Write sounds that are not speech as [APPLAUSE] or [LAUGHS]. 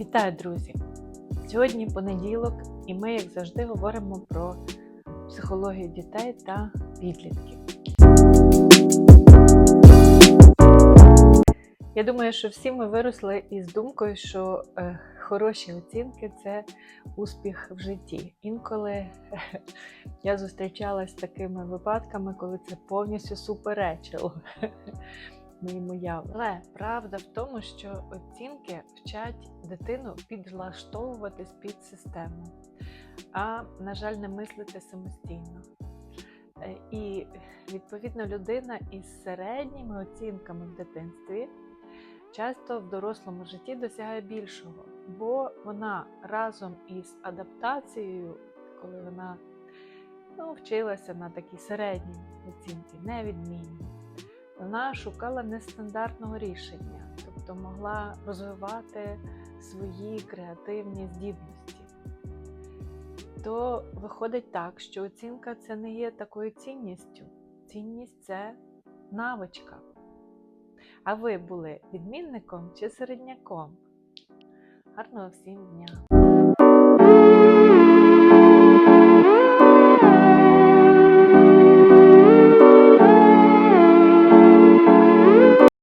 Вітаю, друзі! Сьогодні понеділок, і ми, як завжди, говоримо про психологію дітей та підлітків. Я думаю, що всі ми виросли із думкою, що е, хороші оцінки це успіх в житті. Інколи [LAUGHS] я зустрічалась з такими випадками, коли це повністю суперечило моєму явленню. Але правда в тому, що оцінки вчать дитину підлаштовуватись під систему, а, на жаль, не мислити самостійно. Е, І відповідно людина із середніми оцінками в дитинстві часто в дорослому житті досягає більшого, бо вона разом із адаптацією, коли вона ну, вчилася на такі середні оцінки, невідмінні, вона шукала нестандартного рішення, тобто могла розвивати свої креативні здібності. То виходить так, що оцінка це не є такою цінністю. Цінність це навичка. А ви були відмінником чи середняком? Гарного всім дня!